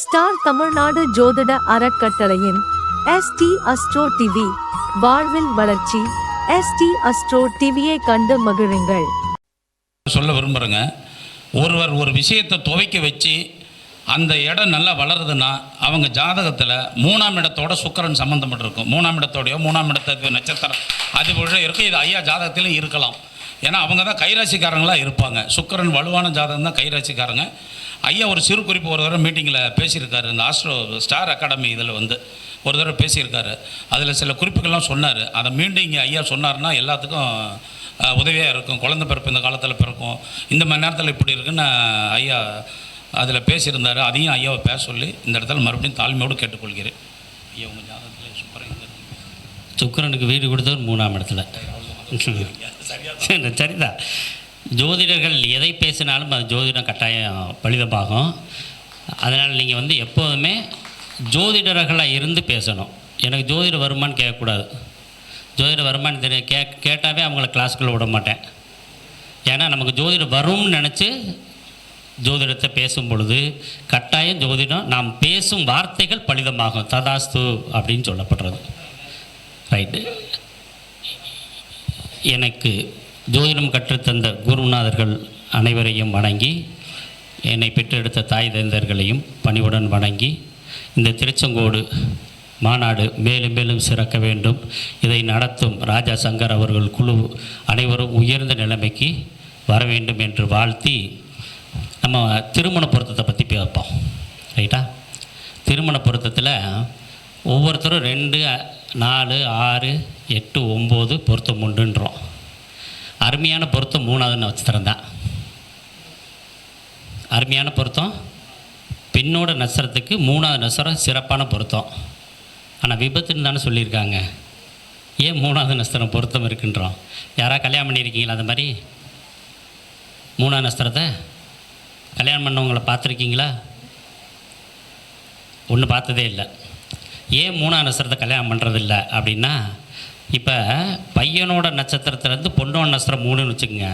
Star Tamil Nadu ஜோதிட அறக்கட்டளையின் ST astro TV வாழ்வில் வளர்ச்சி எஸ்டி அஸ்ட்ரோ டிவியை கண்டு மகிழுங்கள். சொல்ல விரும்புகிறேங்க ஒருவர் ஒரு விஷயத்தை துவைக்க வச்சு அந்த இடம் நல்லா வளருதுன்னா அவங்க ஜாதகத்தில் மூணாம் இடத்தோட சுக்கரன் சம்மந்தப்பட்டிருக்கும் மூணாம் இடத்தோடையோ மூணாம் இடத்த நட்சத்திரம் அது போல இருக்கும். இது ஐயா ஜாதகத்திலும் இருக்கலாம். ஏன்னா அவங்க தான் கைராசிக்காரங்களாக இருப்பாங்க. சுக்கரன் வலுவான ஜாதகம் தான் கைராசிக்காரங்க. ஐயா ஒரு சிறு குறிப்பு ஒரு தடவை மீட்டிங்கில் பேசியிருக்காரு. இந்த ஆஸ்ட்ரோ ஸ்டார் அகாடமி இதில் வந்து ஒரு தடவை பேசியிருக்காரு. அதில் சில குறிப்புகள்லாம் சொன்னார். அதை மீண்டும் இங்கே ஐயா சொன்னார்னா எல்லாத்துக்கும் உதவியாக இருக்கும். குழந்தை பிறப்பு இந்த காலத்தில் பிறக்கும். இந்த மணி நேரத்தில் இப்படி இருக்குன்னு ஐயா அதில் பேசியிருந்தார். அதையும் ஐயாவை பேச சொல்லி இந்த இடத்துல மறுபடியும் தாழ்மையோடு கேட்டுக்கொள்கிறேன். ஐயா உங்கள் ஜாதகத்தில் இருக்கு. சுக்கிரனுக்கு வீடு கொடுத்தவர் மூணாம் இடத்துல. சரி, சரிதான் ஜோதிடர்கள் எதை பேசினாலும் அது ஜோதிடம் கட்டாயம் பலிதமாகும். அதனால் நீங்கள் வந்து எப்போதுமே ஜோதிடர்களாக இருந்து பேசணும். எனக்கு ஜோதிடம் வருமான்னு கேட்கக்கூடாது. ஜோதிட வருமான்னு தெரிய கே கேட்டாவே அவங்கள கிளாஸ்க்குள்ள விட மாட்டேன். ஏன்னா நமக்கு ஜோதிடம் வரும்னு நினச்சி ஜோதிடத்தை பேசும் பொழுது கட்டாயம் ஜோதிடம் நாம் பேசும் வார்த்தைகள் பலிதமாகும். ததாஸ்து அப்படின்னு சொல்லப்படுறது. ரைட்டு எனக்கு ஜோதிடம் கற்றுத்தந்த குருநாதர்கள் அனைவரையும் வணங்கி என்னை பெற்றெடுத்த தாய் தந்தர்களையும் பணிவுடன் வணங்கி இந்த திருச்செங்கோடு மாநாடு மேலும் மேலும் சிறக்க வேண்டும். இதை நடத்தும் ராஜா சங்கர் அவர்கள் குழு அனைவரும் உயர்ந்த நிலைமைக்கு வர வேண்டும் என்று வாழ்த்தி நம்ம திருமண பொருத்தத்தை பற்றி பார்ப்போம். ரைட்டா? திருமண பொருத்தத்தில் ஒவ்வொருத்தரும் ரெண்டு நாலு ஆறு எட்டு ஒம்பது பொருத்தம் உண்டுன்றோம். அருமையான பொருத்தம் மூணாவதுன்னு நட்சத்திரம் தான் அருமையான பொருத்தம். பெண்ணோட நட்சத்திரத்துக்கு மூணாவது நட்சத்திரம் சிறப்பான பொருத்தம். ஆனால் விபத்துன்னு தானே சொல்லியிருக்காங்க. ஏன் மூணாவது நட்சத்திரம் பொருத்தம் இருக்குன்றோம்? யாராவது கல்யாணம் பண்ணியிருக்கீங்களா அந்த மாதிரி? மூணாவது நட்சத்திரத்தை? கல்யாணம் பண்ணவங்களை பார்த்துருக்கீங்களா? ஒன்று பார்த்ததே இல்லை. ஏன் மூணாவது நட்சத்திரத்தை கல்யாணம் பண்ணுறதில்ல அப்படின்னா இப்போ பையனோட நட்சத்திரத்துலேருந்து பொண்ணோட நட்சத்திரம் மூணுன்னு வச்சுக்கோங்க.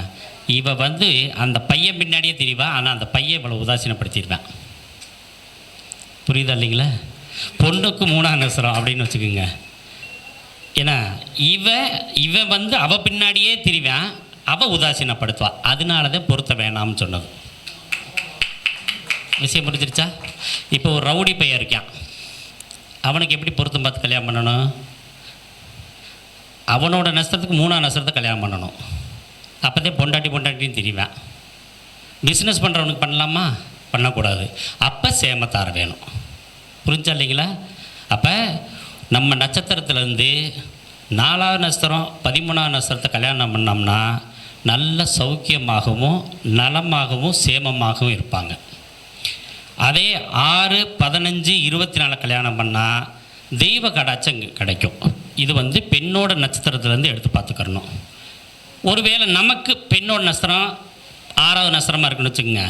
இவ வந்து அந்த பையன் பின்னாடியே தெரியவா ஆனால் அந்த பையன் இவ்வளோ உதாசீனப்படுத்திடுவேன் புரியுதா இல்லைங்களா? பொண்ணுக்கு மூணாம் நட்சத்திரம் அப்படின்னு வச்சுக்கோங்க. ஏன்னா இவ இவ வந்து அவ பின்னாடியே திரிவான் அவ உதாசீனப்படுத்துவா. அதனால தான் பொருத்த வேணாம்னு சொன்னது. விஷயம் புரிஞ்சிருச்சா? இப்போ ஒரு ரவுடி பையன் இருக்கான். அவனுக்கு எப்படி பொருத்தம் பார்த்து கல்யாணம் பண்ணணும்? அவனோட நஷ்டத்துக்கு மூணாம் நஷ்டத்தை கல்யாணம் பண்ணணும். அப்போதே பொண்டாட்டி பொண்டாட்டின்னு தெரிவேன். பிஸ்னஸ் பண்ணுறவனுக்கு பண்ணலாமா? பண்ணக்கூடாது. அப்போ சேமத்தார வேணும். புரிஞ்சா இல்லைங்களா? அப்போ நம்ம நட்சத்திரத்துலேருந்து நாலாவது நட்சத்திரம் பதிமூணாவது நட்சத்திரத்தை கல்யாணம் பண்ணோம்னா நல்ல சௌக்கியமாகவும் நலமாகவும் சேமமாகவும் இருப்பாங்க. அதே ஆறு பதினஞ்சு இருபத்தி நாலு கல்யாணம் பண்ணால் தெய்வ கடாச்சம் கிடைக்கும். இது வந்து பெண்ணோட நட்சத்திரத்துலேருந்து எடுத்து பார்த்துக்கிறணும். ஒருவேளை நமக்கு பெண்ணோட நட்சத்திரம் ஆறாவது நட்சத்திரமாக இருக்குன்னு வச்சுக்கோங்க.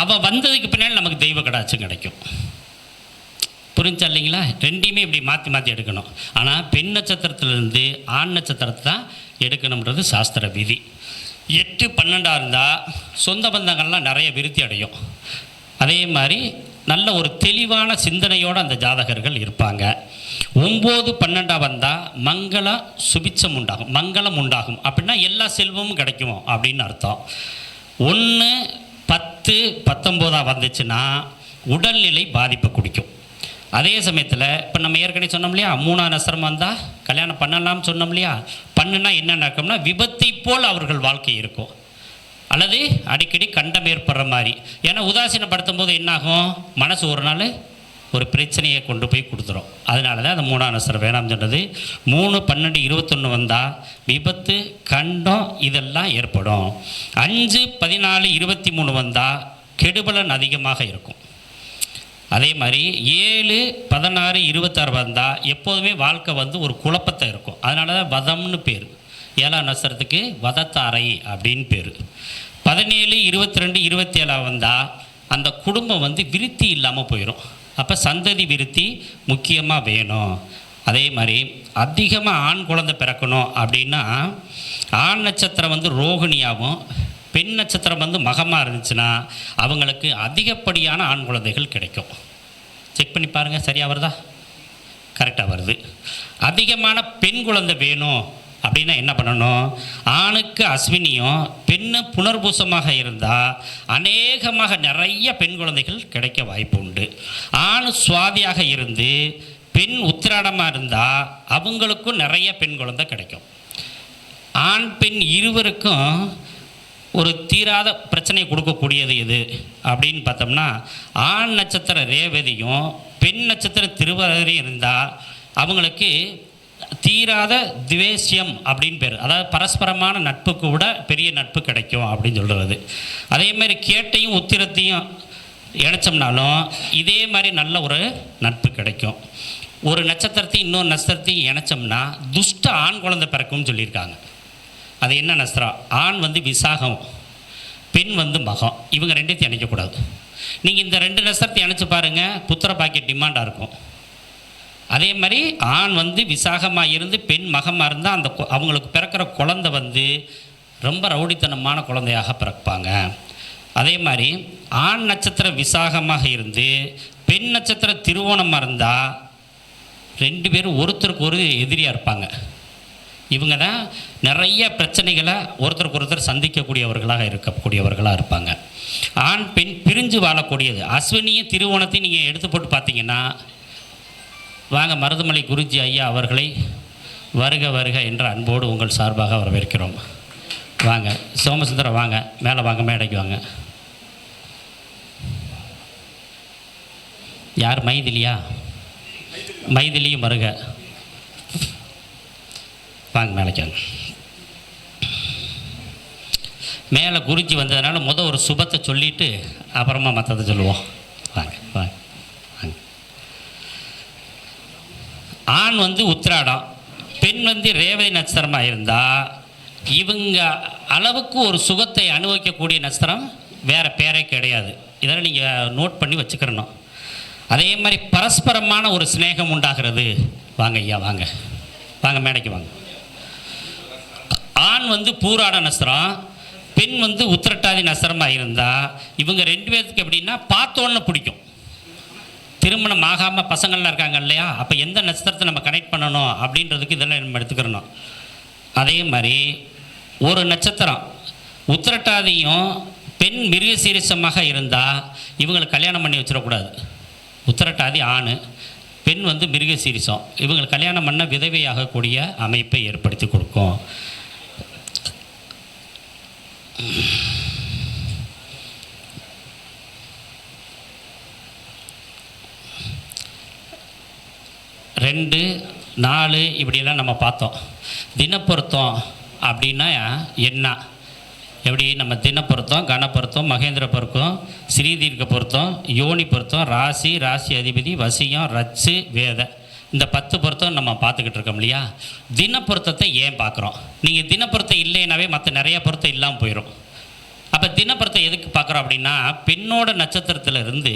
அவள் வந்ததுக்கு பின்னாடி நமக்கு தெய்வ கடாட்சம் கிடைக்கும். புரிஞ்சா இல்லைங்களா? ரெண்டையுமே இப்படி மாற்றி மாற்றி எடுக்கணும். ஆனால் பெண் நட்சத்திரத்துலேருந்து ஆண் நட்சத்திரத்தை தான் எடுக்கணுன்றது சாஸ்திர விதி. எட்டு பன்னெண்டாக இருந்தால் சொந்த பந்தங்கள்லாம் நிறைய விருத்தி அடையும். அதே மாதிரி நல்ல ஒரு தெளிவான சிந்தனையோடு அந்த ஜாதகர்கள் இருப்பாங்க. ஒம்பது பன்னெண்டாக வந்தால் மங்கள சுபிச்சம் உண்டாகும். மங்களம் உண்டாகும். அப்படின்னா எல்லா செல்வமும் கிடைக்கும்? அப்படின்னு அர்த்தம். ஒன்று பத்து பத்தொம்போதாக வந்துச்சுன்னா உடல்நிலை பாதிப்பை குடிக்கும். அதே சமயத்தில் இப்போ நம்ம ஏற்கனவே சொன்னோம் இல்லையா? மூணாம் நசரம் வந்தால் கல்யாணம் பண்ணலாம்னு சொன்னோம் இல்லையா? பண்ணுனா என்ன நடக்கும்னா விபத்தை போல் அவர்கள் வாழ்க்கை இருக்கும். அல்லது அடிக்கடி கண்டம் ஏற்படுற மாதிரி. ஏன்னா உதாசீனப்படுத்தும் போது என்னாகும்? மனசு ஒரு நாள் ஒரு பிரச்சனையை கொண்டு போய் கொடுத்துரும். அதனால தான் அந்த மூணாம் சார் வேணாம் சொன்னது மூணு பன்னெண்டு இருபத்தொன்று வந்தால் விபத்து கண்டம் இதெல்லாம் ஏற்படும். அஞ்சு பதினாலு இருபத்தி மூணு வந்தால் கெடுபலன் அதிகமாக இருக்கும். அதே மாதிரி ஏழு பதினாறு இருபத்தாறு வந்தால் எப்போதுமே வாழ்க்கை வந்து ஒரு குழப்பத்தை இருக்கும். அதனால தான் வதம்னு பேர். ஏழாம் நட்சத்திரத்துக்கு வதத்தாரை அப்படின்னு பேர். பதினேழு இருபத்தி ரெண்டு இருபத்தி வந்தால் அந்த குடும்பம் வந்து விருத்தி இல்லாமல் போயிடும் அப்போ சந்ததி விருத்தி முக்கியமாக வேணும். அதே மாதிரி அதிகமாக ஆண் குழந்தை பிறக்கணும் அப்படின்னா ஆண் நட்சத்திரம் வந்து ரோகிணியாகவும் பெண் நட்சத்திரம் வந்து மகமாக இருந்துச்சுன்னா அவங்களுக்கு அதிகப்படியான ஆண் குழந்தைகள் கிடைக்கும். செக் பண்ணி பாருங்கள் சரியாக வருதா? கரெக்டாக வருது. அதிகமான பெண் குழந்தை வேணும் அப்படின்னா என்ன பண்ணணும்? ஆணுக்கு அஸ்வினியும் பெண்ணு புனர்பூசமாக இருந்தால் அநேகமாக நிறைய பெண் குழந்தைகள் கிடைக்க வாய்ப்பு உண்டு. ஆண் சுவாதியாக இருந்து பெண் உத்திராடமாக இருந்தால் அவங்களுக்கும் நிறைய பெண் குழந்தை கிடைக்கும். ஆண் பெண் இருவருக்கும் ஒரு தீராத பிரச்சனை கொடுக்கக்கூடியது எது? அப்படின்னு பார்த்தோம்னா ஆண் நட்சத்திர ரேவதியும் பெண் நட்சத்திர திருவாதிரையும் இருந்தால் அவங்களுக்கு தீராத துவேஷ்யம் அப்படின்னு பேர். அதாவது பரஸ்பரமான நட்புக்கு கூட பெரிய நட்பு கிடைக்கும் அப்படின்னு சொல்கிறது அதே மாதிரி கேட்டையும் உத்திரத்தையும் இணைச்சோம்னாலும் இதே மாதிரி நல்ல ஒரு நட்பு கிடைக்கும். ஒரு நட்சத்திரத்தையும் இன்னொரு நட்சத்திரத்தையும் இணைச்சோம்னா துஷ்ட ஆண் குழந்தை பிறக்கும்னு சொல்லியிருக்காங்க. அது என்ன நஸ்திரம் ஆண் வந்து விசாகம் பெண் வந்து மகம். இவங்க ரெண்டையும் இணைக்கக்கூடாது. நீங்கள் இந்த ரெண்டு நட்சத்திரத்தை இணைச்சி பாருங்கள் புத்திர பாக்கெட் டிமாண்டாக இருக்கும். அதே மாதிரி ஆண் வந்து விசாகமாக இருந்து பெண் மகமாக இருந்தால் அந்த அவங்களுக்கு பிறக்கிற குழந்தை வந்து ரொம்ப ரவுடித்தனமான குழந்தையாக பிறப்பாங்க. அதே மாதிரி ஆண் நட்சத்திரம் விசாகமாக இருந்து பெண் நட்சத்திர திருவோணமாக இருந்தால் ரெண்டு பேரும் ஒருத்தருக்கு ஒரு எதிரியாக இருப்பாங்க. இவங்க தான் நிறைய பிரச்சனைகளை ஒருத்தருக்கு ஒருத்தர் சந்திக்கக்கூடியவர்களாக இருக்கக்கூடியவர்களாக இருப்பாங்க. ஆண் பெண் பிரிஞ்சு வாழக்கூடியது. அஸ்வினியும் திருவோணத்தையும் நீங்கள் எடுத்து போட்டு பார்த்தீங்கன்னா வாங்க மருதமலை குருஜி ஐயா அவர்களை வருக வருக என்ற அன்போடு உங்கள் சார்பாக வரவேற்கிறோம். வாங்க சோமசுந்தரம் வாங்க மேலே வாங்க மேடைக்கு வாங்க. யார் மைதிலியா? மைதிலியும் வருக. வாங்க மேலைக்கு வாங்க. மேலே குருஜி வந்ததுனால முத ஒரு சுபத்தை சொல்லிவிட்டு அப்புறமா மற்றதை சொல்லுவோம். வாங்க வாங்க. ஆண் வந்து உத்திராடம் பெண் வந்து ரேவதி நட்சத்திரமாக இருந்தால் இவங்க அளவுக்கு ஒரு சுகத்தை அனுபவிக்கக்கூடிய நட்சத்திரம் வேறு பேரே கிடையாது. இதெல்லாம் நீங்கள் நோட் பண்ணி வச்சுக்கிறணும். அதே மாதிரி பரஸ்பரமான ஒரு சிநேகம் உண்டாகிறது. வாங்க ஐயா வாங்க. வாங்க மேடைக்கு வாங்க. ஆண் வந்து பூராட நஸ்திரம் பெண் வந்து உத்திரட்டாதி நஸ்திரமாக இருந்தால் இவங்க ரெண்டு பேர்த்துக்கு எப்படின்னா பார்த்தோன்னு பிடிக்கும். திருமணம் ஆகாமல் பசங்கள்லாம் இருக்காங்க இல்லையா? அப்போ எந்த நட்சத்திரத்தை நம்ம கனெக்ட் பண்ணணும் அப்படின்றதுக்கு இதெல்லாம் நம்ம எடுத்துக்கிறணும் அதே மாதிரி ஒரு நட்சத்திரம் உத்திரட்டாதியும் பெண் மிருக சீரிசமாக இருந்தால் இவங்களுக்கு கல்யாணம் பண்ணி வச்சிடக்கூடாது. உத்திரட்டாதி ஆண் பெண் வந்து மிருக சீரிசம் இவங்களுக்கு கல்யாணம் பண்ண விதவையாகக்கூடிய அமைப்பை ஏற்படுத்தி கொடுக்கும். ரெண்டு நாலு இப்படியெல்லாம் நம்ம பார்த்தோம். தினப்பொருத்தம் அப்படின்னா என்ன எப்படி நம்ம தினப்பொருத்தம் கணப்பொருத்தம் மகேந்திர பொருத்தம் ஸ்ரீதீர்க்க பொருத்தம் யோனி பொருத்தம் ராசி ராசி அதிபதி வசியம் ரச்சு வேத. இந்த பத்து பொருத்தம் நம்ம பார்த்துக்கிட்டு இருக்கோம் இல்லையா? தினப்பொருத்தத்தை ஏன் பார்க்குறோம்? நீங்கள் தினப்பொருத்தம் இல்லைனாவே மற்ற நிறைய பொருத்தம் இல்லாமல் போயிடும் அப்போ தினப்பொருத்தம் எதுக்கு பார்க்குறோம் அப்படின்னா பெண்ணோட நட்சத்திரத்தில் இருந்து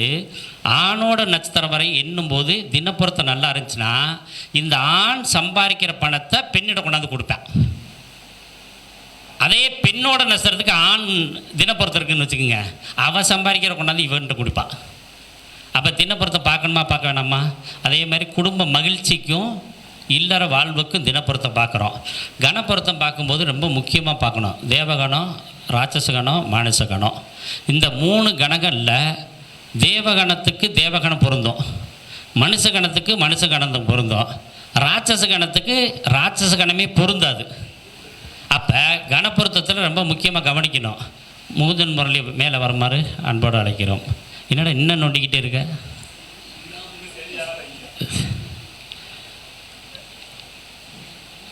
ஆணோட நட்சத்திரம் வரை எண்ணும்போது தினப்புறத்தை நல்லா இருந்துச்சுன்னா இந்த ஆண் சம்பாதிக்கிற பணத்தை பெண்ணிடம் கொண்டாந்து கொடுப்பேன். அதே பெண்ணோட நட்சத்திரத்துக்கு ஆண் தினப்புறத்து இருக்குன்னு வச்சுக்கோங்க அவன் சம்பாதிக்கிற கொண்டாந்து இவன்கிட்ட கொடுப்பான் அப்போ தினப்புறத்தை பார்க்கணுமா பார்க்க வேணாமா? அதே மாதிரி குடும்ப மகிழ்ச்சிக்கும் இல்லற வாழ்வுக்கும் தினப்பொருத்தம் பார்க்குறோம். கணப்பொருத்தம் பார்க்கும்போது ரொம்ப முக்கியமாக பார்க்கணும். தேவகணம் ராட்சசகணம் மானசகணம் இந்த மூணு கணங்களில் தேவகணத்துக்கு தேவகணம் பொருந்தும். மனுஷ கணத்துக்கு மனுஷ கணம் பொருந்தும். ராட்சச கணத்துக்கு ராட்சச கணமே பொருந்தாது. அப்போ கணப்பொருத்தத்தில் ரொம்ப முக்கியமாக கவனிக்கணும். மூதன் முரளி மேலே வருமாறு அன்போடு அழைக்கிறோம். என்னடா இன்னும் நோண்டிக்கிட்டே இருக்க?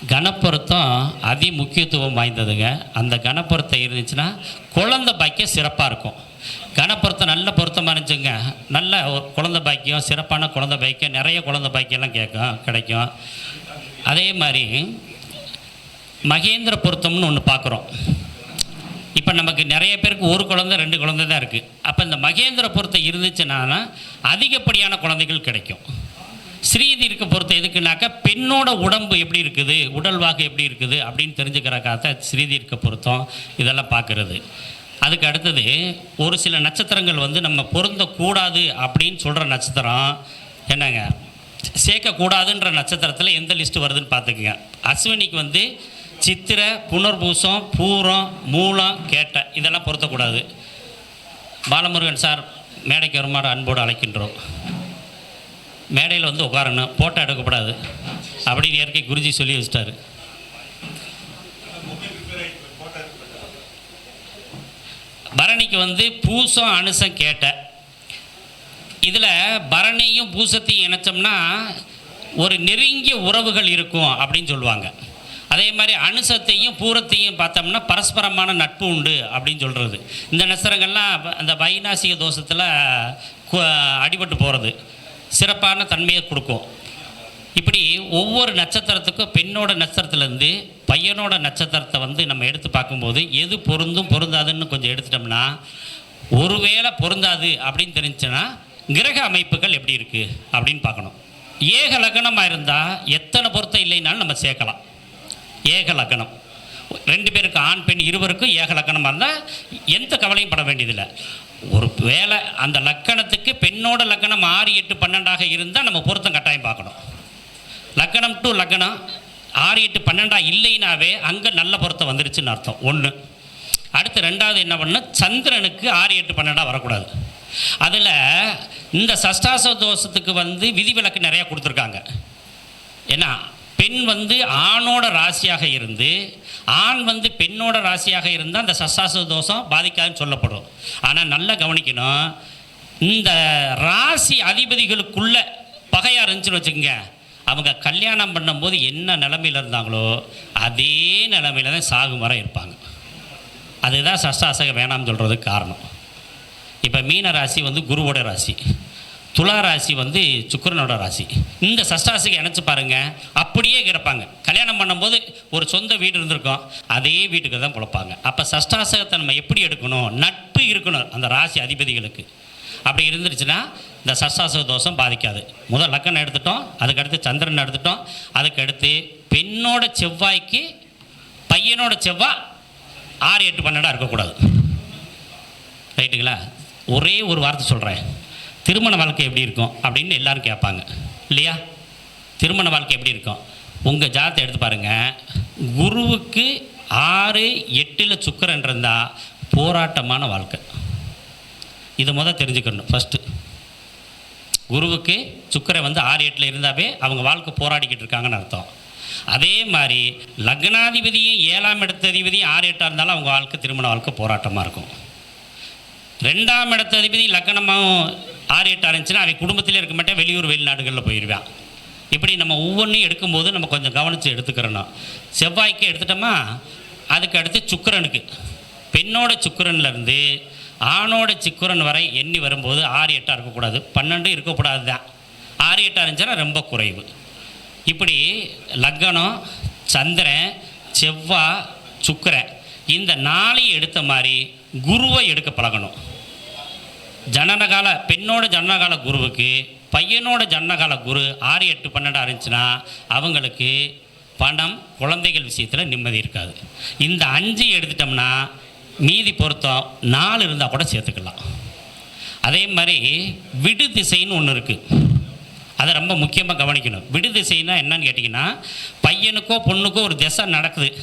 கணப்பொருத்தம் அதி முக்கியத்துவம் வாய்ந்ததுங்க. அந்த கணப்பொருத்தம் இருந்துச்சுன்னா குழந்தை பாக்கியம் சிறப்பாக இருக்கும். கணப்பொருத்தம் நல்ல பொருத்தமாக இருந்துச்சுங்க. நல்ல குழந்த குழந்தை பாக்கியம் சிறப்பான குழந்தை பாக்கியம் நிறைய குழந்தை பாக்கியம்லாம் கேட்கும் கிடைக்கும். அதே மாதிரி மகேந்திர பொருத்தம்னு ஒன்று பார்க்குறோம். இப்போ நமக்கு நிறைய பேருக்கு ஒரு குழந்தை ரெண்டு குழந்தை தான் இருக்குது அப்போ இந்த மகேந்திர பொருத்தம் இருந்துச்சுன்னா அதிகப்படியான குழந்தைகள் கிடைக்கும். ஸ்ரீதீர்க்க பொருத்தம் எதுக்குனாக்கா பெண்ணோட உடம்பு எப்படி இருக்குது உடல் வாக்கு எப்படி இருக்குது அப்படின்னு தெரிஞ்சுக்கிறக்காக ஸ்ரீதீர்க்க பொருத்தம் இதெல்லாம் பார்க்குறது. அதுக்கு அடுத்தது ஒரு சில நட்சத்திரங்கள் வந்து நம்ம பொருந்தக்கூடாது அப்படின்னு சொல்கிற நட்சத்திரம் என்னங்க? சேர்க்கக்கூடாதுன்ற நட்சத்திரத்தில் எந்த லிஸ்ட்டு வருதுன்னு பார்த்துக்குங்க. அஸ்வினிக்கு வந்து சித்திரை புனர்பூசம் பூரம் மூலம் கேட்டை இதெல்லாம் பொருத்தக்கூடாது. பாலமுருகன் சார் மேடைக்கு வருமாறு அன்போடு அழைக்கின்றோம். மேடையில் வந்து உட்காரணும். போட்டோ எடுக்கக்கூடாது அப்படின்னு இயற்கை குருஜி சொல்லி வச்சிட்டாரு. பரணிக்கு வந்து பூசம் அனுசம் கேட்ட. இதில் பரணியும் பூசத்தையும் இணைச்சோம்னா ஒரு நெருங்கிய உறவுகள் இருக்கும் அப்படின்னு சொல்லுவாங்க. அதே மாதிரி அனுசத்தையும் பூரத்தையும் பார்த்தோம்னா பரஸ்பரமான நட்பு உண்டு அப்படின்னு சொல்கிறது இந்த நெசரங்கள்லாம் அந்த வைநாசிக தோஷத்தில் கு- அடிபட்டு போகிறது சிறப்பான தன்மையை கொடுக்கும். இப்படி ஒவ்வொரு நட்சத்திரத்துக்கும் பெண்ணோட நட்சத்திரத்துலேருந்து பையனோட நட்சத்திரத்தை வந்து நம்ம எடுத்து பார்க்கும்போது எது பொருந்தும் பொருந்தாதுன்னு கொஞ்சம் எடுத்துட்டோம்னா ஒருவேளை பொருந்தாது அப்படின்னு தெரிஞ்சுன்னா கிரக அமைப்புகள் எப்படி இருக்குது அப்படின்னு பார்க்கணும். ஏக லக்னமாக இருந்தால் எத்தனை பொருத்தம் இல்லைனாலும் நம்ம சேர்க்கலாம். ஏக லக்னம். ரெண்டு பேருக்கு ஆண் பெண் இருவருக்கும் ஏக லக்கணமாக இருந்தால் எந்த கவலையும் பட வேண்டியதில்லை. ஒரு வேலை அந்த லக்கணத்துக்கு பெண்ணோட லக்கணம் ஆறு எட்டு பன்னெண்டாக இருந்தால் நம்ம பொருத்தம் கட்டாயம் பார்க்கணும். லக்கணம் டு லக்கணம் ஆறு எட்டு பன்னெண்டா இல்லைனாவே அங்கே நல்ல பொருத்தம் வந்துருச்சுன்னு அர்த்தம். ஒன்று அடுத்து ரெண்டாவது என்ன பண்ண சந்திரனுக்கு ஆறு எட்டு பன்னெண்டாக வரக்கூடாது. அதில் இந்த சஷ்டாச தோஷத்துக்கு வந்து விதிவிலக்கு நிறையா கொடுத்துருக்காங்க. ஏன்னா பெண் வந்து ஆணோட ராசியாக இருந்து ஆண் வந்து பெண்ணோட ராசியாக இருந்தால் அந்த சசாசு தோஷம் பாதிக்காதுன்னு சொல்லப்படும். ஆனால் நல்லா கவனிக்கணும். இந்த ராசி அதிபதிகளுக்குள்ள பகையாக இருந்துச்சுன்னு வச்சுக்கோங்க. அவங்க கல்யாணம் பண்ணும்போது என்ன நிலமையில் இருந்தாங்களோ அதே நிலமையில தான் சாகும் வர இருப்பாங்க. அதுதான் சஷ்டாசகம் வேணாம்னு சொல்கிறதுக்கு காரணம். இப்போ மீன ராசி வந்து குருவோட ராசி. துலா ராசி வந்து சுக்கரனோட ராசி. இந்த சஷ்டாசிக்கு இணைச்சு பாருங்க அப்படியே கிடப்பாங்க. கல்யாணம் பண்ணும்போது ஒரு சொந்த வீடு இருந்திருக்கும் அதே வீட்டுக்கு தான் பிழப்பாங்க. அப்போ சஷ்டாசகத்தை நம்ம எப்படி எடுக்கணும்? நட்பு இருக்கணும் அந்த ராசி அதிபதிகளுக்கு. அப்படி இருந்துருச்சுன்னா இந்த சஷ்டாசக தோஷம் பாதிக்காது. முதல் லக்கணம் எடுத்துட்டோம் அதுக்கடுத்து சந்திரன் எடுத்துட்டோம் அதுக்கடுத்து பெண்ணோட செவ்வாய்க்கு பையனோட செவ்வாய் ஆறு எட்டு பன்னெண்டாக இருக்கக்கூடாது. ரைட்டுங்களா ஒரே ஒரு வார்த்தை சொல்கிறேன் திருமண வாழ்க்கை எப்படி இருக்கும் அப்படின்னு எல்லோரும் கேட்பாங்க. இல்லையா? திருமண வாழ்க்கை எப்படி இருக்கும்? உங்கள் ஜாதத்தை எடுத்து பாருங்கள் குருவுக்கு ஆறு எட்டில் சுக்கரன் இருந்தால் போராட்டமான வாழ்க்கை. இதை முதல் தெரிஞ்சுக்கணும் ஃபஸ்ட்டு குருவுக்கு சுக்கரை வந்து ஆறு எட்டில் இருந்தாவே அவங்க வாழ்க்கை போராடிக்கிட்டு இருக்காங்கன்னு அர்த்தம். அதே மாதிரி லக்னாதிபதியும் ஏழாம் இடத்த அதிபதியும் ஆறு எட்டாக இருந்தாலும் அவங்க வாழ்க்கை திருமண வாழ்க்கை போராட்டமாக இருக்கும். ரெண்டாம் இடத்த அதிபதி லக்னமாகவும் ஆறு எட்டு இருந்துச்சுன்னா அவன் குடும்பத்திலே இருக்க மாட்டேன் வெளியூர் வெளிநாடுகளில் போயிடுவான் இப்படி நம்ம ஒவ்வொன்றையும் எடுக்கும்போது நம்ம கொஞ்சம் கவனித்து எடுத்துக்கிறணும். செவ்வாய்க்கு எடுத்துட்டோமா அதுக்கு அடுத்து சுக்கிரனுக்கு. பெண்ணோட சுக்கரன்லேருந்து ஆணோட சுக்கிரன் வரை எண்ணி வரும்போது ஆறு எட்டாக இருக்கக்கூடாது. பன்னெண்டு இருக்கக்கூடாது தான் ஆறு எட்டாக இருந்துச்சுன்னா ரொம்ப குறைவு. இப்படி லக்னம் சந்திரன் செவ்வாய் சுக்கரன் இந்த நாளையும் எடுத்த மாதிரி குருவை எடுக்க பழகணும். ஜனனகால பெண்ணோட ஜனனகால குருவுக்கு பையனோட ஜனனகால குரு ஆறு எட்டு பன்னெண்டாக இருந்துச்சுன்னா அவங்களுக்கு பணம் குழந்தைகள் விஷயத்தில் நிம்மதி இருக்காது. இந்த அஞ்சு எடுத்துட்டோம்னா மீதி பொருத்தம் நாலு இருந்தால் கூட சேர்த்துக்கலாம். அதே மாதிரி விடு திசைன்னு ஒன்று இருக்குது அதை ரொம்ப முக்கியமாக கவனிக்கணும். விடு என்னன்னு கேட்டிங்கன்னா பையனுக்கோ பொண்ணுக்கோ ஒரு திசை நடக்குது.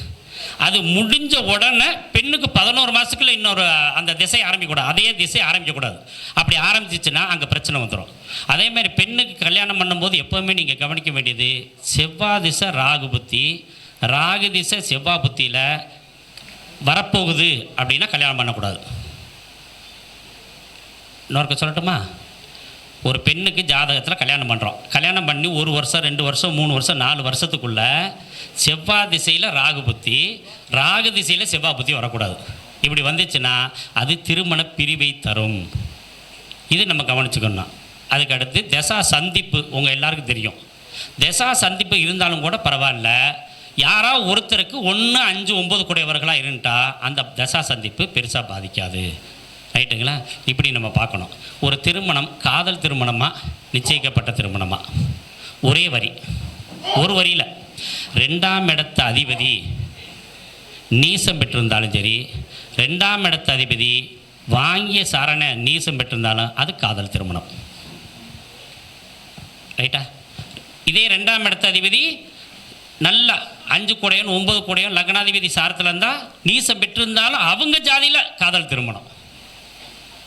அது முடிஞ்ச உடனே பெண்ணுக்கு பதினோரு மாதத்துக்குள்ள இன்னொரு அந்த திசை ஆரம்பிக்கக்கூடாது அதே திசை ஆரம்பிக்கக்கூடாது. அப்படி ஆரம்பிச்சிச்சுன்னா அங்கே பிரச்சனை வந்துடும் அதே மாதிரி பெண்ணுக்கு கல்யாணம் பண்ணும்போது எப்போவுமே நீங்கள் கவனிக்க வேண்டியது செவ்வாய் திசை ராகு புத்தி. ராகு திசை செவ்வாய் புத்தியில் வரப்போகுது அப்படின்னா கல்யாணம் பண்ணக்கூடாது. இன்னொருக்க சொல்லட்டுமா? ஒரு பெண்ணுக்கு ஜாதகத்தில் கல்யாணம் பண்ணுறோம் கல்யாணம் பண்ணி ஒரு வருஷம் ரெண்டு வருஷம் மூணு வருஷம் நாலு வருஷத்துக்குள்ள செவ்வாய் திசையில் ராகு புத்தி ராகு திசையில் செவ்வாய் புத்தி வரக்கூடாது. இப்படி வந்துச்சுன்னா அது திருமண பிரிவை தரும். இது நம்ம கவனிச்சுக்கணும் அதுக்கடுத்து தசா சந்திப்பு உங்கள் எல்லாருக்கும் தெரியும். தசா சந்திப்பு இருந்தாலும் கூட பரவாயில்ல. யாராவது ஒருத்தருக்கு ஒன்று அஞ்சு ஒம்பது கூடையவர்களாக இருந்துட்டா அந்த தசா சந்திப்பு பெருசாக பாதிக்காது. ரைட்டுங்களா இப்படி நம்ம பார்க்கணும். ஒரு திருமணம் காதல் திருமணமாக நிச்சயிக்கப்பட்ட திருமணமாக ஒரே வரி. ஒரு வரியில் ரெண்டாம் இடத்த அதிபதி நீசம் பெற்றிருந்தாலும் சரி ரெண்டாம் இடத்து அதிபதி வாங்கிய சாரண நீசம் பெற்றிருந்தாலும் அது காதல் திருமணம். ரைட்டா இதே ரெண்டாம் இடத்து அதிபதி நல்ல அஞ்சு கூடையும் ஒன்பது கூடையும் லக்னாதிபதி சாரத்தில் இருந்தால் நீசம் பெற்றிருந்தாலும் அவங்க ஜாதியில் காதல் திருமணம்.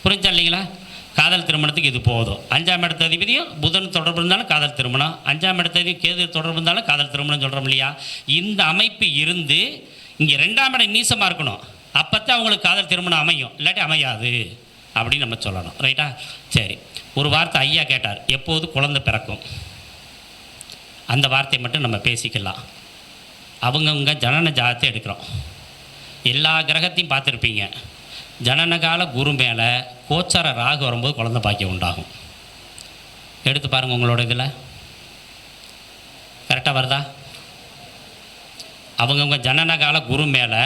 புரிஞ்சா இல்லைங்களா? காதல் திருமணத்துக்கு இது போதும். அஞ்சாம் இடத்த அதிபதியும் புதன் தொடர்பு இருந்தாலும் காதல் திருமணம். அஞ்சாம் இடத்த அதிபதி கேது தொடர்பு இருந்தாலும் காதல் திருமணம் சொல்கிறோம் இல்லையா? இந்த அமைப்பு இருந்து இங்கே ரெண்டாம் இடம் நீசமாக இருக்கணும். அப்போத்தான் அவங்களுக்கு காதல் திருமணம் அமையும். இல்லாட்டி அமையாது. அப்படின்னு நம்ம சொல்லணும். ரைட்டா? சரி. ஒரு வார்த்தை ஐயா கேட்டார். எப்போது குழந்தை பிறக்கும்? அந்த வார்த்தையை மட்டும் நம்ம பேசிக்கலாம். அவங்கவுங்க ஜனன ஜாதத்தை எடுக்கிறோம். எல்லா கிரகத்தையும் பார்த்துருப்பீங்க. ஜனனகால குரு மேலே கோச்சார ராகு வரும்போது குழந்த பாக்கியம் உண்டாகும். எடுத்து பாருங்கள் உங்களோட இதில். கரெக்டாக வருதா? அவங்கவுங்க ஜனனகால குரு மேலே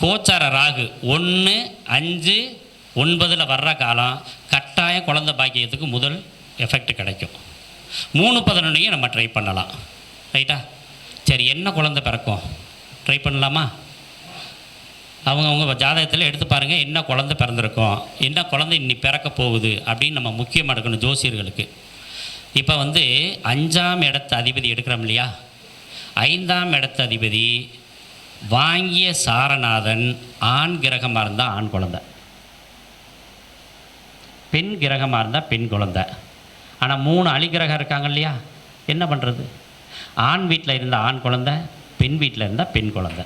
கோச்சார ராகு ஒன்று அஞ்சு ஒன்பதில் வர்ற காலம் கட்டாயம் குழந்த பாக்கியத்துக்கு முதல் எஃபெக்ட் கிடைக்கும். மூணு பதினொன்றையும் நம்ம ட்ரை பண்ணலாம். ரைட்டா சரி என்ன குழந்தை பிறக்கும்? ட்ரை பண்ணலாமா? அவங்க அவங்க ஜாதகத்தில் எடுத்து பாருங்கள் என்ன குழந்தை பிறந்திருக்கும் என்ன குழந்தை இன்னி பிறக்க போகுது அப்படின்னு நம்ம முக்கியமாக எடுக்கணும் ஜோசியர்களுக்கு. இப்போ வந்து அஞ்சாம் இடத்து அதிபதி எடுக்கிறோம் இல்லையா? ஐந்தாம் இடத்து அதிபதி வாங்கிய சாரநாதன் ஆண் கிரகமாக இருந்தால் ஆண் குழந்தை. பெண் கிரகமாக இருந்தால் பெண் குழந்தை. ஆனால் மூணு அலிகிரகம் இருக்காங்க இல்லையா? என்ன பண்ணுறது ஆண் வீட்டில் இருந்த ஆண் குழந்தை பெண் வீட்டில் இருந்தால் பெண் குழந்தை.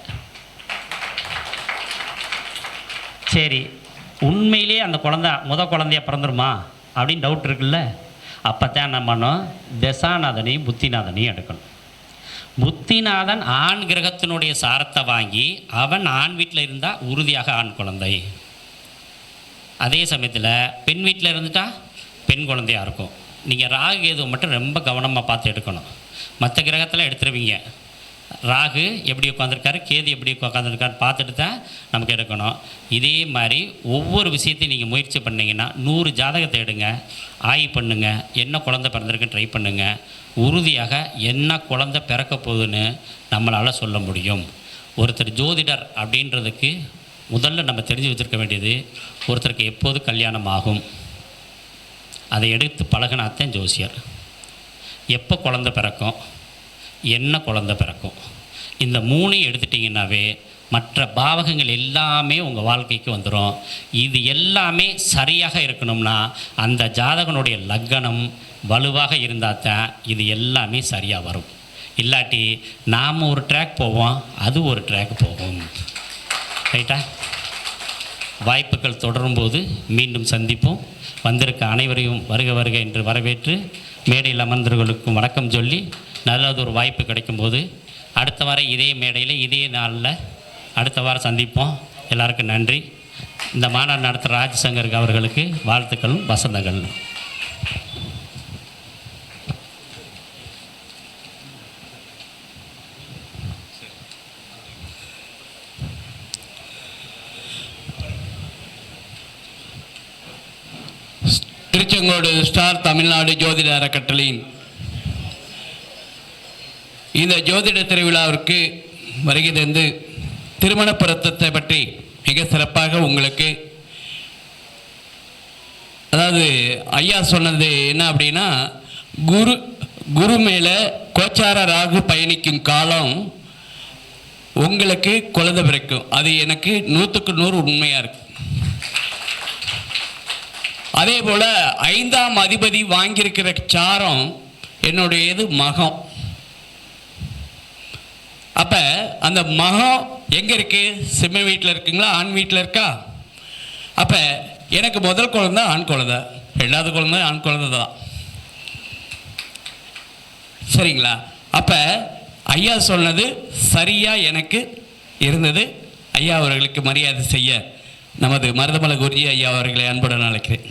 சரி உண்மையிலே அந்த குழந்தை முத குழந்தைய பிறந்துருமா? அப்படின்னு டவுட் இருக்குல்ல. அப்போ தான் என்ன பண்ணோம் தசாநாதனையும் புத்திநாதனையும் எடுக்கணும். புத்திநாதன் ஆண் கிரகத்தினுடைய சாரத்தை வாங்கி அவன் ஆண் வீட்டில் இருந்தால் உறுதியாக ஆண் குழந்தை. அதே சமயத்தில் பெண் வீட்டில் இருந்துட்டா பெண் குழந்தையாக இருக்கும். நீங்கள் ராகு கேது மட்டும் ரொம்ப கவனமாக பார்த்து எடுக்கணும். மற்ற கிரகத்தில் எடுத்துருவீங்க. ராகு எப்படி உட்காந்துருக்காரு கேது எப்படி உட்காந்துருக்காரு பார்த்துட்டு தான் நமக்கு எடுக்கணும். இதே மாதிரி ஒவ்வொரு விஷயத்தையும் நீங்கள் முயற்சி பண்ணீங்கன்னா நூறு ஜாதகத்தை எடுங்க ஆய்வு பண்ணுங்கள் என்ன குழந்தை பிறந்திருக்குன்னு ட்ரை பண்ணுங்கள் உறுதியாக என்ன குழந்தை பிறக்க போகுதுன்னு நம்மளால் சொல்ல முடியும். ஒருத்தர் ஜோதிடர் அப்படின்றதுக்கு முதல்ல நம்ம தெரிஞ்சு வச்சுருக்க வேண்டியது ஒருத்தருக்கு எப்போது கல்யாணம் ஆகும்? அதை எடுத்து பழகினாத்தான் ஜோசியர். எப்போ குழந்தை பிறக்கும்? என்ன குழந்தை பிறக்கும்? இந்த மூணையும் எடுத்துட்டிங்கன்னாவே மற்ற பாவகங்கள் எல்லாமே உங்கள் வாழ்க்கைக்கு வந்துடும் இது எல்லாமே சரியாக இருக்கணும்னா அந்த ஜாதகனுடைய லக்கணம் வலுவாக இருந்தால் தான் இது எல்லாமே சரியாக வரும். இல்லாட்டி நாம் ஒரு ட்ராக் போவோம் அது ஒரு ட்ராக் போகும். ரைட்டா வாய்ப்புகள் தொடரும்போது மீண்டும் சந்திப்போம். வந்திருக்க அனைவரையும் வருக வருக என்று வரவேற்று மேடையில் அமர்ந்தவர்களுக்கும் வணக்கம் சொல்லி நல்லது ஒரு வாய்ப்பு கிடைக்கும்போது அடுத்த வாரம் இதே மேடையில் இதே நாளில் அடுத்த வாரம் சந்திப்போம். எல்லாருக்கும் நன்றி. இந்த மாநாடு நடத்துகிற ராஜசங்கருக்கு அவர்களுக்கு வாழ்த்துக்களும் வசந்தங்களும். திருச்செங்கோடு ஸ்டார் தமிழ்நாடு ஜோதிட அறக்கட்டளையின் இந்த ஜோதிட திருவிழாவிற்கு வருகை தந்து திருமண பொருத்தத்தை பற்றி மிக சிறப்பாக உங்களுக்கு அதாவது ஐயா சொன்னது என்ன அப்படின்னா குரு குரு மேலே கோச்சார ராகு பயணிக்கும் காலம் உங்களுக்கு குழந்தை பிறக்கும். அது எனக்கு நூற்றுக்கு நூறு உண்மையாக இருக்கு. அதே போல் ஐந்தாம் அதிபதி வாங்கியிருக்கிற சாரம் என்னுடையது மகம். அப்போ அந்த மகம் எங்கே இருக்கு? சிம்ம வீட்டில் இருக்குங்களா? ஆண் வீட்டில் இருக்கா? அப்போ எனக்கு முதல் குழந்தை ஆண் குழந்தை. ரெண்டாவது குழந்தை ஆண் குழந்தை தான். சரிங்களா? அப்போ ஐயா சொன்னது சரியாக எனக்கு இருந்தது. ஐயா அவர்களுக்கு மரியாதை செய்ய நமது மருதமலை குருஜி ஐயா அவர்களை அன்புடன் அழைக்கிறேன்.